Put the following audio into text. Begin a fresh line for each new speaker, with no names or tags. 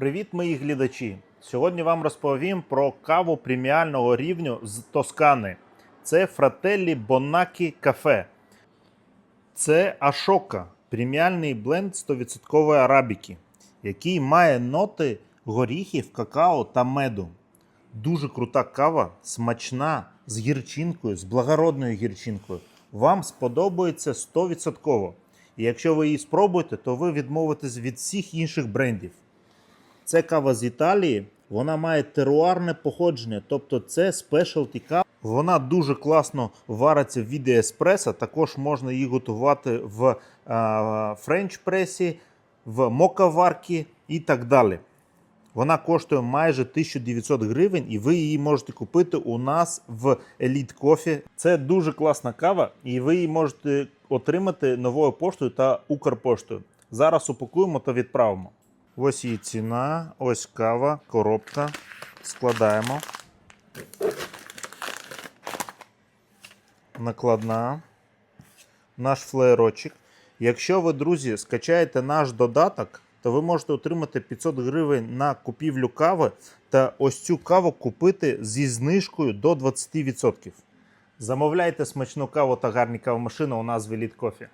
Привіт, мої глядачі! Сьогодні вам розповім про каву преміального рівню з Тоскани. Це Fratelli Bonacchi Cafe. Це Ашока, преміальний бленд 100% арабіки, який має ноти горіхів, какао та меду. Дуже крута кава, смачна, з гірчинкою, з благородною гірчинкою. Вам сподобається 100%. І якщо ви її спробуєте, то ви відмовитесь від всіх інших брендів. Це кава з Італії, вона має теруарне походження, тобто це спешалті кава. Вона дуже класно вариться в віді еспресо, також можна її готувати в френч пресі, в мокаварці і так далі. Вона коштує майже 1900 гривень, і ви її можете купити у нас в Elite Coffee. Це дуже класна кава, і ви її можете отримати новою поштою та Укрпоштою. Зараз упакуємо та відправимо. Ось її ціна, ось кава, коробка. Складаємо. Накладна. Наш флеєрочок. Якщо ви, друзі, скачаєте наш додаток, то ви можете отримати 500 гривень на купівлю кави та ось цю каву купити зі знижкою до 20%. Замовляйте смачну каву та гарні кавомашини у нас в Elite.